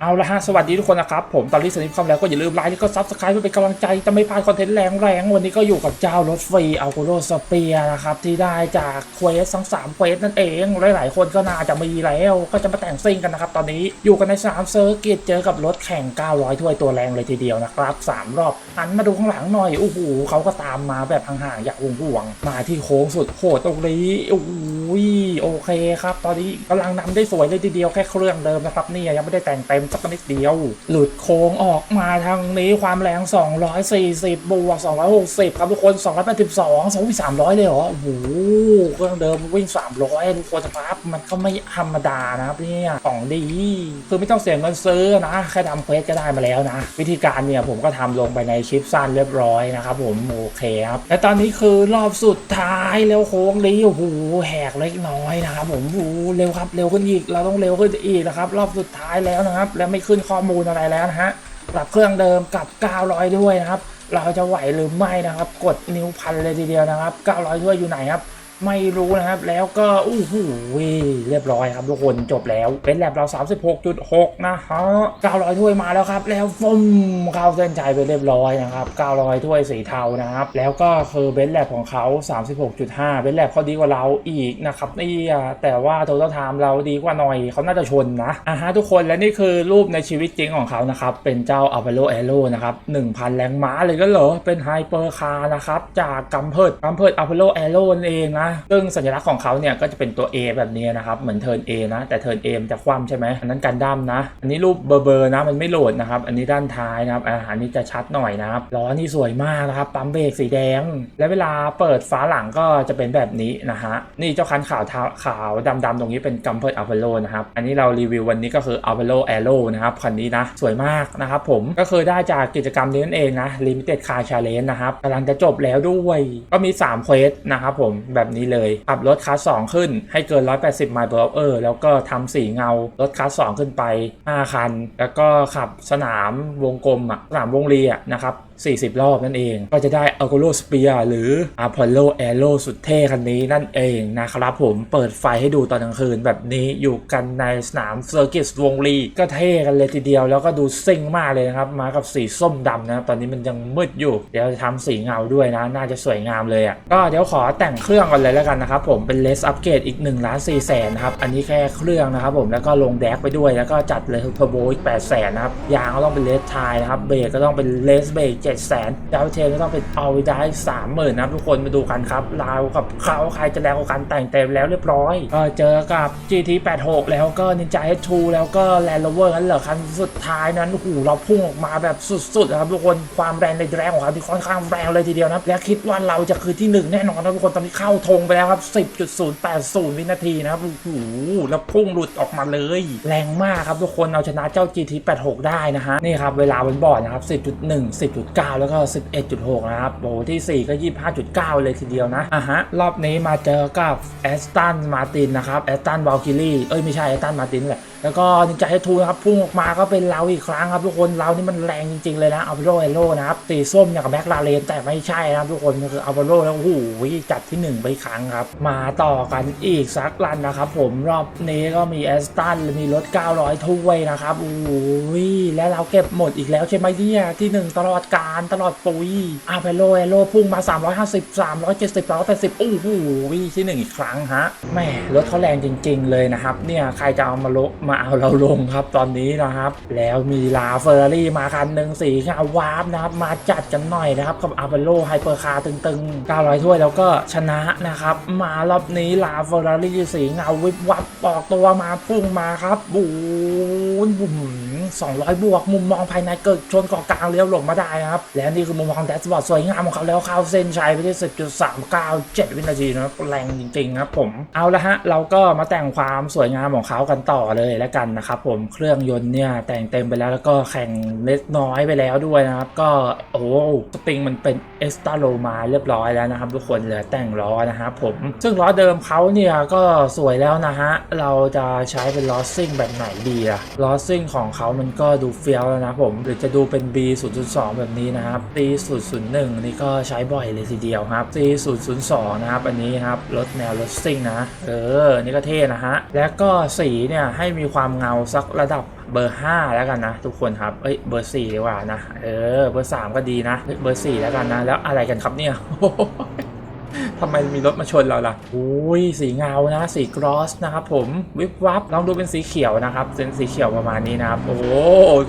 เอาละฮะสวัสดีทุกคนนะครับ ผมตอนนี้สนิทคอมแล้วก็อย่าลืมไลค์แล้วก็ซับสไครป์เพื่อเป็นกำลังใจ จะไม่พลาดคอนเทนต์แรงๆ วันนี้ก็อยู่กับเจ้ารถฟรีอัลโกโรสเปียนะครับ ที่ได้จากเควสทั้งสามเควสนั่นเอง หลายๆ คนก็น่าจะมีแล้ว ก็จะมาแต่งซิ่งกันนะครับ ตอนนี้อยู่กันในสนามเซอร์กิตเจอกับรถแข่ง 900 ถ้วยตัวแรงเลยทีเดียวนะครับสามรอบหันมาดูข้างหลังหน่อยโอ้โหเขาก็ตามมาแบบห่างๆอยากห่วงๆมาที่โค้งสุดโหดตรงนี้โอ้โหโอเคครับ ตอนนี้กำลังนำได้สวยเลยทีเดียวแค่เครื่องเดิมนะครับนี่ยยังไม่ได้แต่งเต็มสักนิดเดียว หลุดโค้งออกมาทางนี้ความแรง 240 บวก 260 ครับทุกคน 282 2 300 เลยเหรอ โอ้โหเครื่องเดิมวิ่ง 300 ทุกคนครับมันก็ไม่ธรรมดานะครับเนี่ยของดี คือไม่ต้องเสียเงินซื้อนะ แค่ทำเควสก็ได้มาแล้วนะ วิธีการเนี่ยผมก็ทำลงไปในคลิปสั้นเรียบร้อยนะครับผมโอเคครับและตอนนี้คือรอบสุดท้ายแล้วโค้งนี้โอ้โหแหกเล็กน้อยนะครับผมโอ้โหเร็วครับเร็วขึ้นอีกเราต้องเร็วขึ้นอีกนะครับรอบสุดท้ายแล้วนะครับและไม่ขึ้นข้อมูลอะไรแล้วนะฮะปรับเครื่องเดิมกับ 900 ด้วยนะครับ เราจะไหวหรือไม่นะครับ กดนิ้วพันเลยทีเดียวนะครับ 900 ด้วยอยู่ไหนครับ ไม่รู้นะครับ แล้วก็อู้หูเรียบร้อยครับทุกคนจบแล้ว เป็นแลบเรา 36.6 นะฮะ900ถ้วยมาแล้วครับ แล้วฟุ่มเข้าเส้นชัยไปเรียบร้อยนะครับ 900ถ้วยสีเทานะครับ แล้วก็คือเบนแลบของเขา 36.5 เบนแลบเขาดีกว่าเราอีกนะครับนี่แต่ว่าโท t a l ไทม์เราดีกว่าหน่อยเขาน่าจะชนนะอะฮะทุกคนและนี่คือรูปในชีวิตจริงของเขานะครับ เป็นเจ้า a v a l o a e r o นะครับ 1,000 แรงม้าเลยก็เหรอเป็นไฮเปอร์คาร์นะครับจากกัมเพิร์ดกัมเพิร์ด a v a l o a e r o นั่นเองนะซึ่งสัญลักษณ์ของเขาเนี่ยก็จะเป็นตัว A แบบนี้นะครับ เหมือนเทิร์น A นะ แต่เทิร์น A มันจะคว่ำใช่ไหมอันนั้นกันดั้มนะ อันนี้รูปเบอร์เบอร์นะมันไม่โหลดนะครับ อันนี้ด้านท้ายนะครับอาหารนี้จะชัดหน่อยนะครับล้อนี่สวยมากนะครับ ปั๊มเบรกสีแดง และเวลาเปิดฝาหลังก็จะเป็นแบบนี้นะฮะ นี่เจ้าคันขาวขาวดำๆตรงนี้เป็นกัมเพิร์ดอัลเ l o นะครับ อันนี้เรารีวิววันนี้ก็คืออัลเ l o a e r o นะครับคันนี้นะ สวยมากนะครับผม ก็คือได้จากกิจกรรมนี้นั่นเองนะ Limited Car Challenge นะครับกำลังจะจบแล้วด้วย ก็มี3เควสนะครับผมแบบนี้เลยขับรถคัสสองขึ้นให้เกิน 180 ไมล์ per hour แล้วก็ทำสีเงารถคัสสองขึ้นไป 5 คัน แล้วก็ขับสนามวงกลมอะสนามวงรีอะนะครับ 40 รอบนั่นเอง ก็จะได้ a l g o l o Spear หรือ Apollo Aero สุดเท่คันนี้นั่นเองนะครับผมเปิดไฟให้ดูตอนกลางคืนแบบนี้อยู่กันในสนามเซอร์กิตวงรีก็เท่กันเลยทีเดียวแล้วก็ดูซิ่งมากเลยนะครับ มากับสีส้มดำนะครับตอนนี้มันยังมืดอยู่ เดี๋ยวจะทำสีเงาด้วยนะ น่าจะสวยงามเลยอะก็เดี๋ยวขอแต่งเครื่องก่อนเลยแล้วกันนะครับผมเป็นเลสอัปเกรดอีก1ล้าน4แสนนะครับ อันนี้แค่เครื่องนะครับผมแล้วก็ลงแดกไปด้วยแล้วก็จัดเลยเทอร์โบอีก8แสนนะครับยางก็ต้องเป็นเลสไทนะครับเบรกก็ต้องเป็นเลสเบรก7แสนดาวเทนก็ต้องเป็นเอาได้สามหมื่นนะครับทุกคนมาดูกันครับเรากับเขาใครจะแรงกว่ากันแต่งเต็มแล้วเรียบร้อยก็เจอกับ GT 86 แล้วก็ Ninja H2 แล้วก็ Land Rover นั่นเหรอคันสุดท้ายนั้นโอ้โหเราพุ่งออกมาแบบสุดๆนะครับทุกคนความแรงในแรงของเขาที่ค่อนข้างแรงเลยทีเดียวนะและคิดว่าเราจะคือที่หนึ่งแน่นอนนะทุกคนตอนนี้เข้าธงไปแล้วครับ 10.080 วินาทีนะครับโอ้โหแล้วพุ่งหลุดออกมาเลย แรงมากครับทุกคนเอาชนะเจ้า GT 86 ได้นะฮะนี่ครับเวลาบนบอร์ดนะครับ 10.1 10.9แล้วก็ 11.6 นะครับโอ้ที่ 4 ก็ 25.9 เลยทีเดียวนะอะฮะ รอบนี้มาเจอกับแอสตันมาตินนะครับแอสตันวอลกิลี่เอ้ย ไม่ใช่แอสตันมาตินแหละแล้วก็นินจาเฮทูนะครับพุ่งออกมาก็เป็นเราอีกครั้งครับทุกคนเรานี่มันแรงจริงๆเลยนะอัลเบโรเอโรนะครับสีส้มอย่างกับแบ็คลาเรนแต่ไม่ใช่นะครับทุกคนก็คืออัลเบโรแล้วโอ้โหจัดที่ 1 ไปครั้งครับ มาต่อกันอีกสักรันนะครับ ผมรอบนี้ก็มีแอสตันมีรถ 900ถ้วยนะครับโอ้โหและเราเก็บหมดอีกแล้วใช่ไหมเนี่ยที่ 1 ตลอดการตลอดปุยอัลเบโรเอโรพุ่งมา 350 370 380โอ้โหที่หนึ่งอีกครั้งฮะแม่รถเขาแรงจริง ๆ เลยนะครับเนี่ยใครจะเอามาลมาเอาเราลงครับตอนนี้นะครับ แล้วมีลาเฟอร์รี่มาคันหนึ่งสีขาววาร์ปนะครับ มาจัดกันหน่อยนะครับ กับอาเปโลไฮเปอร์คาร์ตึงๆ 900 ถ้วยแล้วก็ชนะนะครับ มารอบนี้ลาเฟอร์รี่สีเงาวิบวับออกตัวมาพุ่งมาครับบูนบุ๋ม200 บวก มุมมองภายในเกิดชนเกาะกลางเลี้ยวหลงมาได้นะครับ แล้วนี่คือมุมมองแดชบอร์ดสวยงามของเขาแล้วเข้าเส้นชัยไปที่10.397 วินาทีนะครับแรงจริงๆครับผมเอาละฮะ เราก็มาแต่งความสวยงามของเขากันต่อเลยแล้วกันนะครับผมเครื่องยนต์เนี่ยแต่งเต็มไปแล้วแล้วก็แข่งเล็กน้อยไปแล้วด้วยนะครับ ก็โอ้สปริงมันเป็นเอสตาโลมาเรียบร้อยแล้วนะครับ ทุกคนเหลือแต่งล้อนะครับผมซึ่งล้อเดิมเขาเนี่ยก็สวยแล้วนะฮะเราจะใช้เป็นล้อซิ่งแบบไหนดีอะล้อซิ่งของเขามันก็ดูเฟี้ยวแล้วนะผมหรือจะดูเป็น B 0 0 2แบบนี้นะครับ C 0 0 1 นี่ก็ใช้บ่อยเลยทีเดียวครับ C 0 0 2 นะครับอันนี้ครับรถแนวรถซิ่งนะ เออนี่ก็เท่นะฮะแล้วก็สีเนี่ยให้มีความเงาสักระดับเบอร์ 5 แล้วกันนะ ทุกคนครับ เอ้ยเบอร์4ดีกว่านะ เออ เบอร์ 3 ก็ดีนะเฮ้ยเบอร์ 4 แล้วกันนะ แล้วอะไรกันครับเนี่ย ทำไมมีรถมาชนเราล่ะอุ้ยสีเงานะสีกรอสนะครับผมวิบวับลองดูเป็นสีเขียวนะครับเป็นสีเขียวประมาณนี้นะครับโอ้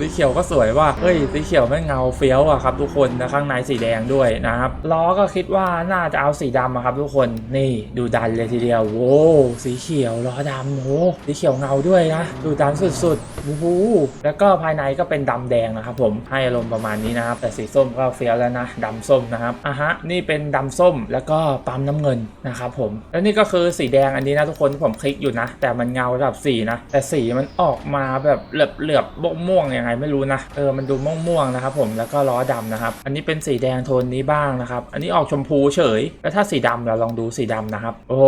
สีเขียวก็สวยว่ะเฮ้ยสีเขียวไม่งเงาเฟี้ยวอะครับทุกคนนะข้างในสีแดงด้วยนะครับล้อก็คิดว่าน่าจะเอาสีดำอะครับทุกคนนี่ดูดันเลยทีเดียวโว้สีเขียวล้อดำโอ้สีเขียวเงาด้วยนะดูดันสุดๆโอ้โหแล้วก็ภายในก็เป็นดำแดงนะครับผมให้อารมณ์ประมาณนี้นะครับแต่สีส้มก็เฟี้ยวแล้วนะดำส้มนะครับอะฮะนี่เป็นดำส้มแล้วก็ปั๊มน้ำเงินนะครับผม แล้วนี่ก็คือสีแดงอันนี้นะทุกคนผมคลิกอยู่นะ แต่มันเงาระดับสีนะ แต่สีมันออกมาแบบเหลือบเหลือบๆม่วงๆยังไงไม่รู้นะเออมันดูม่วงๆนะครับผมแล้วก็ล้อดำนะครับ อันนี้เป็นสีแดงโทนนี้บ้างนะครับ อันนี้ออกชมพูเฉย แล้วถ้าสีดำเราลองดูสีดำนะครับ โอ้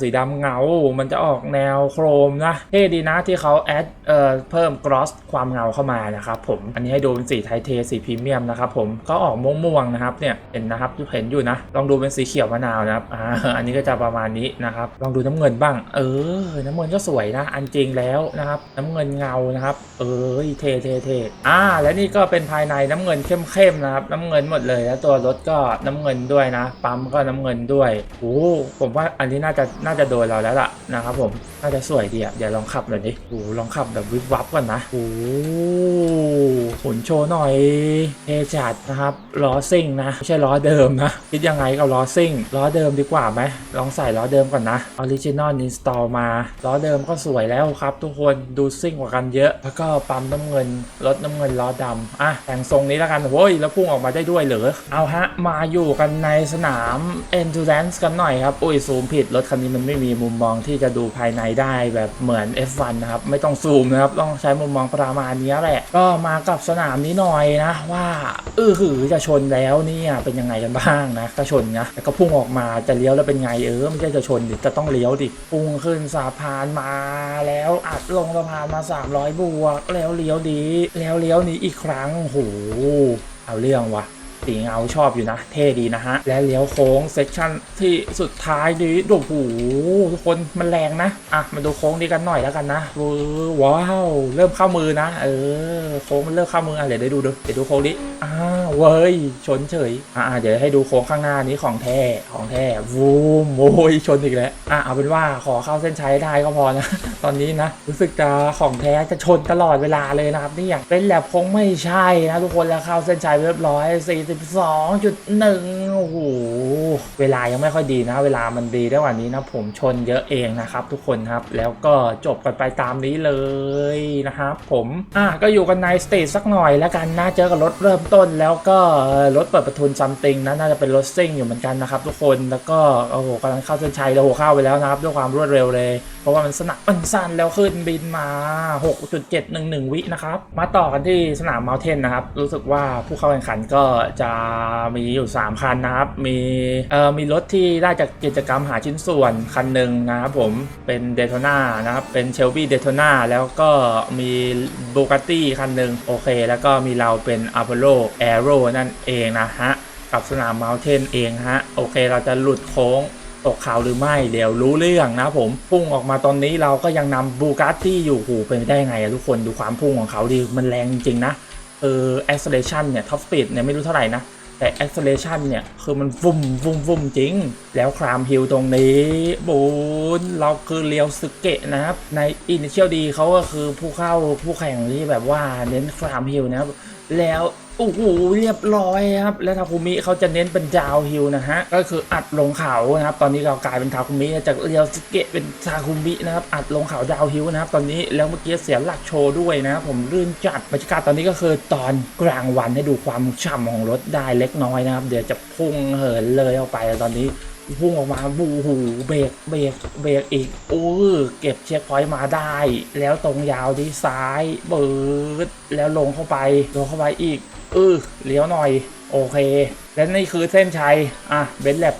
สีดำเงา มันจะออกแนวโครมนะเท่ดีนะที่เขาแอดเอ่อเพิ่มกรอสความเงาเข้ามานะครับผมอันนี้ให้ดูเป็นสีไทเทสีพรีเมียมนะครับผมก็ออกม่วงๆนะครับเนี่ยเห็นนะครับเห็นอยู่นะ ลองดูเป็นสีเขียวมะนาวนะครับอ่าอันนี้ก็จะประมาณนี้นะครับ ลองดูน้ำเงินบ้าง เออ น้ำเงินก็สวยนะ อันจริงแล้วนะครับ น้ำเงินเงานะครับ เออเท่เท่เท่อ่า และนี่ก็เป็นภายในน้ำเงินเข้มๆนะครับ น้ำเงินหมดเลย แล้วตัวรถก็น้ำเงินด้วยนะ ปั๊มก็น้ำเงินด้วยโอ้ผมว่าอันนี้น่าจะน่าจะโดนเราแล้วล่ะนะครับผมน่าจะสวยดีอะเดี๋ยวลองขับหน่อยดิโอ้ลองขับแบบวิบวับก่อนนะโอ้หนโชว์หน่อยเทจัดนะครับล้อซิ่งนะไม่ใช่ล้อเดิมนะคิดยังไงกับล้อซิ่งล้อเดิมดีกว่าไหมลองใส่ล้อเดิมก่อนนะ Original Install มาล้อเดิมก็สวยแล้วครับทุกคนดูซิ่งกว่ากันเยอะ แล้วก็ปั๊มน้ำเงินรถน้ำเงินล้อดำอะแต่งทรงนี้แล้วกันโว้ยแล้วพุ่งออกมาได้ด้วยเหรอเอาฮะมาอยู่กันในสนาม Endurance กันหน่อยครับอุ้ยซูมผิดรถคันนี้มันไม่มีมุมมองที่จะดูภายในได้แบบเหมือน F1 นะครับไม่ต้องซูมนะครับต้องใช้มุมมองประมาณนี้แหละ ก็มากับสนามนี้หน่อยนะว่าเออหือจะชนแล้วเนี่ยเป็นยังไงกันบ้างนะก็ชนนะแล้วก็พุ่งออกมาจะเลี้ยวแล้วเป็นไงเออไม่ใช่จะชนดิจะต้องเลี้ยวดิพุ่งขึ้นสะพานมาแล้วอัดลงสะพานมา 300 บวก แล้วเลี้ยวดี แล้วเลี้ยวนี้อีกครั้งโหเอาเรื่องวะ สีเงาชอบอยู่นะ เท่ดีนะฮะ และเลี้ยวโค้งเซกชันที่สุดท้ายนี้โอ้โหทุกคนมันแรงนะ อะมาดูโค้งนี้กันหน่อยแล้วกันนะว้าว เริ่มเข้ามือนะ เออ โค้งมันเริ่มเข้ามืออะเดี๋ยวได้ดูดูเดี๋ยวดูโค้งนี้อ้าวเว้ย ชนเฉย อะเดี๋ยวให้ดูโค้งข้างหน้านี้ของแท้ของแท้วูมโอ้ยชนอีกแล้วอะเอาเป็นว่าขอเข้าเส้นชัยได้ก็พอนะ ตอนนี้นะ รู้สึกจะของแท้จะชนตลอดเวลาเลยนะครับนี่อย่างเป็นแลบคงไม่ใช่นะทุกคนแล้วเข้าเส้นชัยเรียบร้อย42.1โอ้โห เวลายังไม่ค่อยดีนะ เวลามันดีได้กว่านี้นะ ผมชนเยอะเองนะครับทุกคนครับ แล้วก็จบกันไปตามนี้เลยนะครับผมอะก็อยู่กันในสเตจสักหน่อยแล้วกันนะเจอกับรถเริ่มต้น แล้วก็รถเปิดประทุนซัมติงนะน่าจะเป็นรถซิ่งอยู่เหมือนกันนะครับทุกคนแล้วก็โอ้โหกำลังเข้าเส้นชัยแล้วโหเข้าไปแล้วนะครับด้วยความรวดเร็วเลย เพราะว่ามันสนับมันสั้นแล้วขึ้นบินมา 6.711 วินะครับมาต่อกันที่สนามเมลเทนนะครับรู้สึกว่าผู้เข้าแข่งขันก็จะจะมีอยู่ 3 คันนะครับ มีเอ่อมีรถที่ได้จากกิจกรรมหาชิ้นส่วนคันหนึ่งนะครับผมเป็นเดโ t นานะครับ เป็นเชลบี้เดโ t นาแล้วก็มีบูก a ตตี้คันหนึ่งโอเค แล้วก็มีเราเป็นอ p o l l o Aero นั่นเองนะฮะ กับสนามเมลเทนเองฮะ โอเคเราจะหลุดโค้งตกข่าวหรือไม่เดี๋ยวรู้เรื่องนะผมพุ่งออกมาตอนนี้เราก็ยังนำบูก a ตตี้อยู่หูเป็นไปได้ไงอะทุกคนดูความพุ่งของเขาดิมันแรงจริงๆนะ เออ acceleration เนี่ย top speed เนี่ยไม่รู้เท่าไหร่นะ แต่ acceleration เนี่ย คือมันวุ่มวุ่มวุ่มจริง แล้วครามฮิลตรงนี้บูนเราคือเลียวสึเกะนะครับ ใน initial D เขาก็คือผู้เข้าผู้แข่งที่แบบว่าเน้นครามฮิลนะครับ แล้วโอ้โหเรียบร้อยครับ แล้วทาคุมิเขาจะเน้นเป็นดาวฮิลนะฮะ ก็คืออัดลงเขานะครับ ตอนนี้เรากลายเป็นทาคุมิจากเรียวสเกะเป็นทาคุมินะครับ อัดลงเขาดาวฮิลนะครับ ตอนนี้แล้วเมื่อกี้เสียหลักโชว์ด้วยนะผมลื่นจัดบรรยากาศตอนนี้ก็คือตอนกลางวันให้ดูความฉ่ำของรถได้เล็กน้อยนะครับ เดี๋ยวจะพุ่งเหินเลยออกไปตอนนี้พุ่งออกมาบูหูเบรกเบรกเบรกอีกโอ้เก็บเช็คพอยต์มาได้ แล้วตรงยาวที่ซ้ายเบิดแล้วลงเข้าไปลงเข้าไปอีก เออเลี้ยวหน่อย โอเค และนี่คือเส้นชัย อะเบนแลบ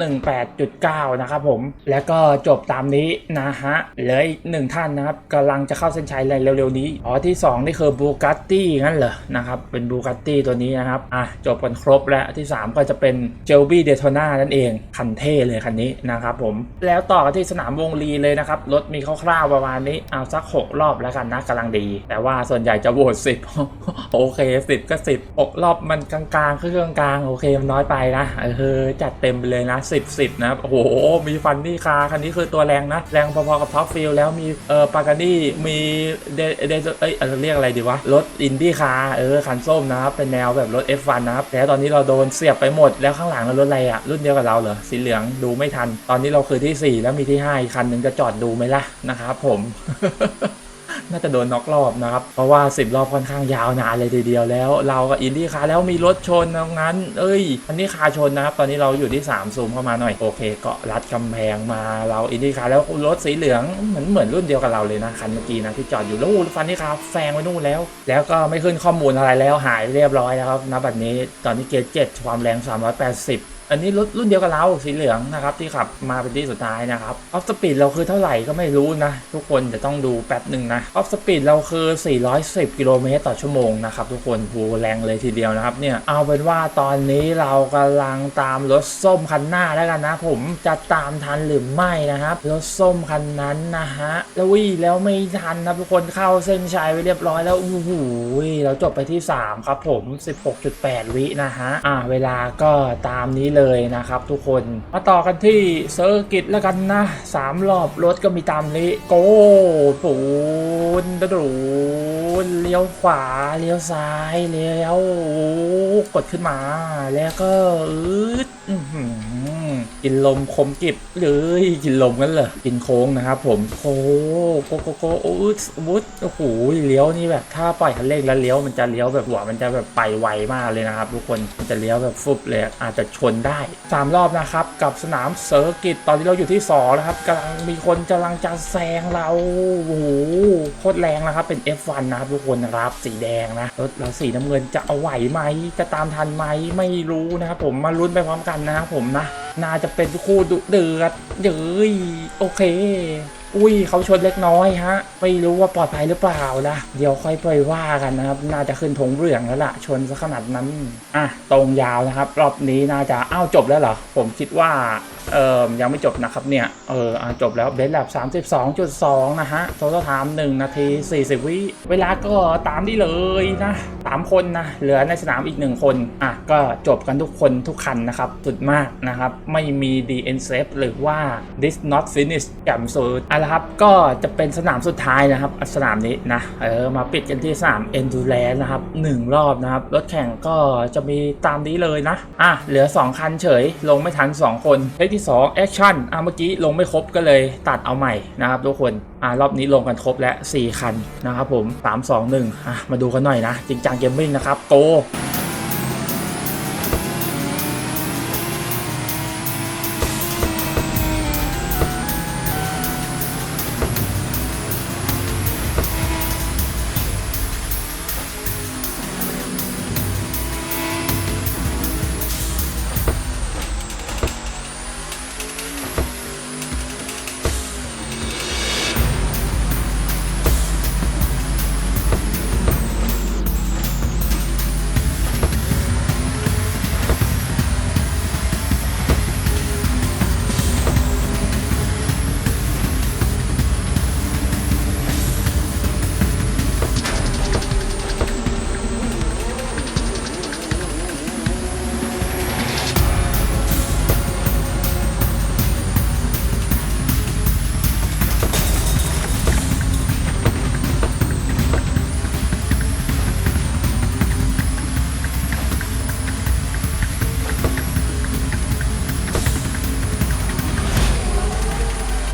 1.18.9นะครับผม แล้วก็จบตามนี้นะฮะ เหลืออีกหนึ่งท่านนะครับกำลังจะเข้าเส้นชัยในเร็วๆนี้ อ๋อที่2นี่คือบูกัตตี้งั้นเหรอ นะครับ เป็นบูกัตตี้ตัวนี้นะครับ อะจบกันครบแล้ว ที่3ก็จะเป็นเจลบี้เดโทนานั่นเอง คันเท่เลยคันนี้นะครับผม แล้วต่อกันที่สนามวงลีเลยนะครับ รถมีคร่าวๆประมาณนี้ เอาสัก6รอบแล้วกันนะกำลังดี แต่ว่าส่วนใหญ่จะโหวต10โอเค10ก็10 6รอบมันกลางๆเครื่องกลางโอเคมันน้อยไปนะเออจัดเต็มไปเลยนะ10 10นะครับโอ้โหมีฟันนี่คาร์คันนี้คือตัวแรงนะ แรงพอๆกับท็อปฟิลแล้วมีเออปากานี่มีเดเดเอ้ยเอ่อเรียกอะไรดีวะรถอินดี้คาร์เออคันส้มนะครับเป็นแนวแบบรถ F1 นะครับแล้วตอนนี้เราโดนเสียบไปหมดแล้วข้างหลังเรารถอะไรอะรุ่นเดียวกับเราเหรอสีเหลืองดูไม่ทัน ตอนนี้เราคือที่ 4 แล้วมีที่5อีกคันหนึ่งจะจอดดูไหมล่ะนะครับผม น่าจะโดนน็อกรอบนะครับ เพราะว่า 10 รอบค่อนข้างยาวนานเลยทีเดียวแล้ว เรากับอินดี้คาร์แล้วมีรถชนตรงนั้น เอ้ย อันนี้คาร์ชนนะครับ ตอนนี้เราอยู่ที่ 3 ซูมเข้ามาหน่อย โอเค เกาะรัดกำแพงมาเราอินดี้คาร์แล้วรถสีเหลืองเหมือนเหมือนรุ่นเดียวกับเราเลยนะคันเมื่อกี้นะที่จอดอยู่แล้วอู้ฟันนี่คาร์แซงไว้นู่นแล้ว แล้วก็ไม่ขึ้นข้อมูลอะไรแล้วหายเรียบร้อยแล้วครับณบัดนี้ตอนนี้เกจเจ็ดความแรง 380 อันนี้รถรุ่นเดียวกับเราสีเหลืองนะครับที่ขับมาเป็นที่สุดท้ายนะครับออฟสปีดเราคือเท่าไหร่ก็ไม่รู้นะ ทุกคนจะต้องดูแป๊บหนึ่งนะออฟสปีดเราคือ 410 กิโลเมตรต่อชั่วโมงนะครับทุกคนโหแรงเลยทีเดียวนะครับเนี่ยเอาเป็นว่าตอนนี้เรากำลังตามรถส้มคันหน้าแล้วกันนะ ผมจะตามทันหรือไม่นะครับรถส้มคันนั้นนะฮะแล้ววิแล้วไม่ทันนะทุกคนเข้าเส้นชัยไปเรียบร้อยแล้วโอ้โหเราจบไปที่ 3 ครับผม 16.8 วินะฮะอ่าเวลาก็ตามนี้เลยนะครับทุกคน มาต่อกันที่เซอร์กิตแล้วกันนะ3รอบรถก็มีตามนี้โกปูนดรูนเลี้ยวขวาเลี้ยวซ้ายเลี้ยวกดขึ้นมา แล้วก็อื้อ กินลมคมกิบเลยกินลมกันเหรอกินโค้งนะครับผมโค้โกโกโกโอ้ยวุดโอ้โหเลี้ยวนี่แบบถ้าปล่อยคันเร่งแล้วเลี้ยวมันจะเลี้ยวแบบหัวมันจะแบบไปไวมากเลยนะครับทุกคนมันจะเลี้ยวแบบฟุบเลยอาจจะชนได้สามรอบนะครับกับสนามเซอร์กิตตอนนี้เราอยู่ที่สองนะครับกำลังมีคนกำลังจะแซงเราโอ้โหโคตรแรงนะครับเป็น F1 นะครับทุกคนนะครับสีแดงนะรถเราสีน้ำเงินจะเอาไหวไหมจะตามทันไหมไม่รู้นะครับผมมาลุ้นไปพร้อมกันนะครับผมนะ น่าจะเป็นคู่ดุเดือดเย้ยโอเค อุ้ยเขาชนเล็กน้อยฮะ ไม่รู้ว่าปลอดภัยหรือเปล่านะเดี๋ยวค่อยไปว่ากันนะครับ น่าจะขึ้นทงเรืองแล้วล่ะ ชนซะขนาดนั้น อะ ตรงยาวนะครับ รอบนี้น่าจะอ้าวจบแล้วเหรอ ผมคิดว่า เอ่อยังไม่จบนะครับเนี่ยเอออจบแล้วเบสแลบ32.2นะฮะโทรทาม1นาที40วิเวลาก็ตามนี้เลยนะสามคนนะเหลือในสนามอีกหนึ่งคนอะก็จบกันทุกคนทุกคันนะครับสุดมากนะครับ ไม่มี DN safe หรือว่า this not finish แจ่มสุดอะครับก็จะเป็นสนามสุดท้ายนะครับ สนามนี้นะเออมาปิดกันที่สนาม endurance นะครับหนึ่งรอบนะครับรถแข่งก็จะมีตามนี้เลยนะอะเหลือ 2 คันเฉยลงไม่ทัน 2 คนเลขที่2 action อะเมื่อกี้ลงไม่ครบก็เลยตัดเอาใหม่นะครับทุกคนอะรอบนี้ลงกันครบแล้ว4คันนะครับผม 3 2 1อะมาดูกันหน่อยนะ จริงจังเกมมิ่งนะครับโก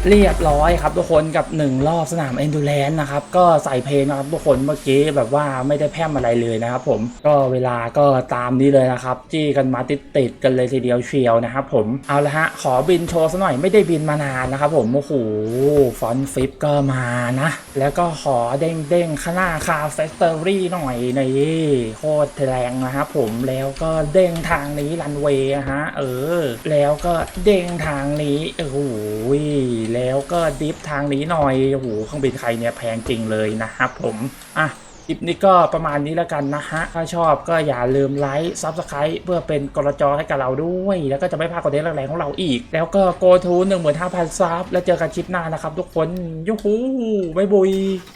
เรียบร้อยครับทุกคนกับ 1 รอบสนาม Endurance นะครับ ก็ใส่เพลงนะครับทุกคนเมื่อกี้แบบว่าไม่ได้แพร่มอะไรเลยนะครับผมก็เวลาก็ตามนี้เลยนะครับจี้กันมาติดติดกันเลยทีเดียวเชียวนะครับผมเอาละฮะขอบินโชว์ซะหน่อยไม่ได้บินมานานนะครับผมโอ้โหฟอนฟิปก็มานะ แล้วก็ขอเด้งเด้งข้างหน้าคาเฟสเตอรี่หน่อยนี่โคตรแรงนะครับผมแล้วก็เด้งทางนี้รันเวย์ฮะเออ แล้วก็เด้งทางนี้โอ้โหแล้วก็ดิฟทางนี้หน่อยโอ้โหเครื่องบินใครเนี่ยแพงจริงเลยนะครับผมอะคลิปนี้ก็ประมาณนี้แล้วกันนะฮะ ถ้าชอบก็อย่าลืมไลค์ซับสไครต์เพื่อเป็นกระจอให้กับเราด้วย แล้วก็จะไม่พลาดคอนเทนต์แรงๆของเราอีก แล้วก็โกทูหนึ่งหมื่นห้าพันซับแล้วเจอกันคลิปหน้านะครับทุกคนยูฮูบายบุย